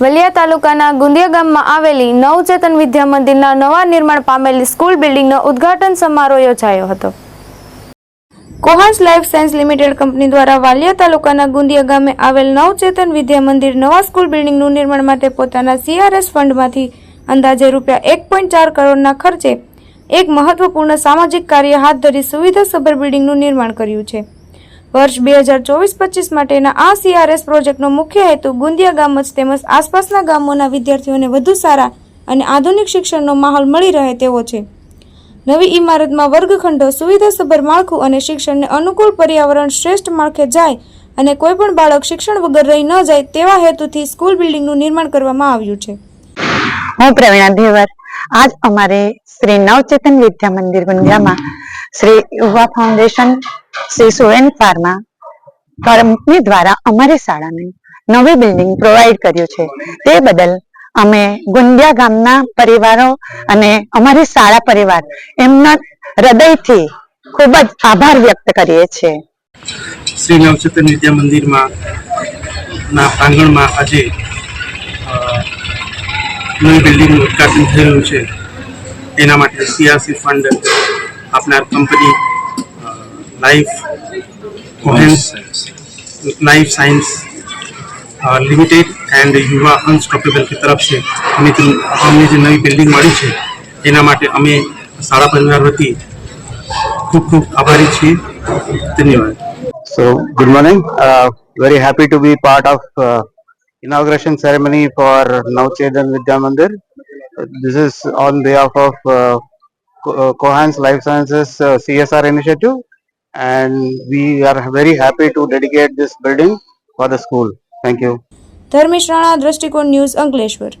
વલિયા તાલુકાના ગુંદિયા ગામમાં આવેલી નવચેતન વિદ્યા મંદિરના નવા નિર્માણ પામેલી સ્કૂલ બિલ્ડિંગનો ઉદ્ઘાટન સમારોહ યોજાયો હતો. કોહાસ લાઈફ સાયન્સ લિમિટેડ કંપની દ્વારા વાલિયા તાલુકાના ગુંદિયા ગામે આવેલ નવચેતન વિદ્યા મંદિર નવા સ્કૂલ બિલ્ડિંગનું નિર્માણ માટે પોતાના સીઆરએસ ફંડમાંથી અંદાજે રૂપિયા એક પોઈન્ટ ચાર કરોડના ખર્ચે એક મહત્વપૂર્ણ સામાજિક કાર્ય હાથ ધરી સુવિધાસભર બિલ્ડિંગનું નિર્માણ કર્યું છે. વર્ષ બે હજાર ચોવીસ પચીસ માટેના આ સીઆરએસ પ્રોજેક્ટનો મુખ્ય હેતુ ગુંદિયા ગામ જ તેમજ આસપાસના ગામોના વિદ્યાર્થીઓને વધુ સારા અને આધુનિક શિક્ષણનો માહોલ મળી રહે તેવો છે. નવી ઇમારતમાં વર્ગખંડો, સુવિધાસભર માળખું અને શિક્ષણને અનુકૂળ પર્યાવરણ શ્રેષ્ઠ માળખે જાય અને કોઈપણ બાળક શિક્ષણ વગર રહી ન જાય તેવા હેતુથી સ્કૂલ બિલ્ડિંગનું નિર્માણ કરવામાં આવ્યું છે. હું પ્રવીણા ધેવર આજ અમારે Shri Navchetan Vidya Mandir ગુંજામાં Shri Yuva foundation, Shri Suren pharma company દ્વારા અમારી શાળાને નવી બિલ્ડિંગ પ્રોવાઈડ કર્યું છે. તે બદલ અમે ગુંડિયા ગામના પરિવારો અને અમારી શાળા પરિવાર એમના હૃદયથી ખૂબ જ આભાર વ્યક્ત કરીએ છીએ. શ્રી નવચેતન વિદ્યા મંદિરમાં પ્રાંગણમાં આજે નવી બિલ્ડિંગનું ઉદઘાટન થયેલું છે. એના માટે સીઆરસી ફંડ આપનાર company a, life કોહેન્સ life science limited and યુવા અનસ્ટોપેબલ की तरफ से हमें जो અમને જે નવી બિલ્ડિંગ મળી છે એના માટે અમે શાળા પરિવાર વતી ખૂબ ખૂબ આભારી છીએ ધન્યવાદ So, good morning. Uh, very happy to be part of uh, inauguration ceremony for Navchedan Vidya Mandir. Uh, This is on behalf of uh, Co- uh, Cohans Life Sciences uh, CSR initiative, and we are very happy to dedicate this building for the school. Thank you. Dharmesh Rana Drishtikon news Ankleshwar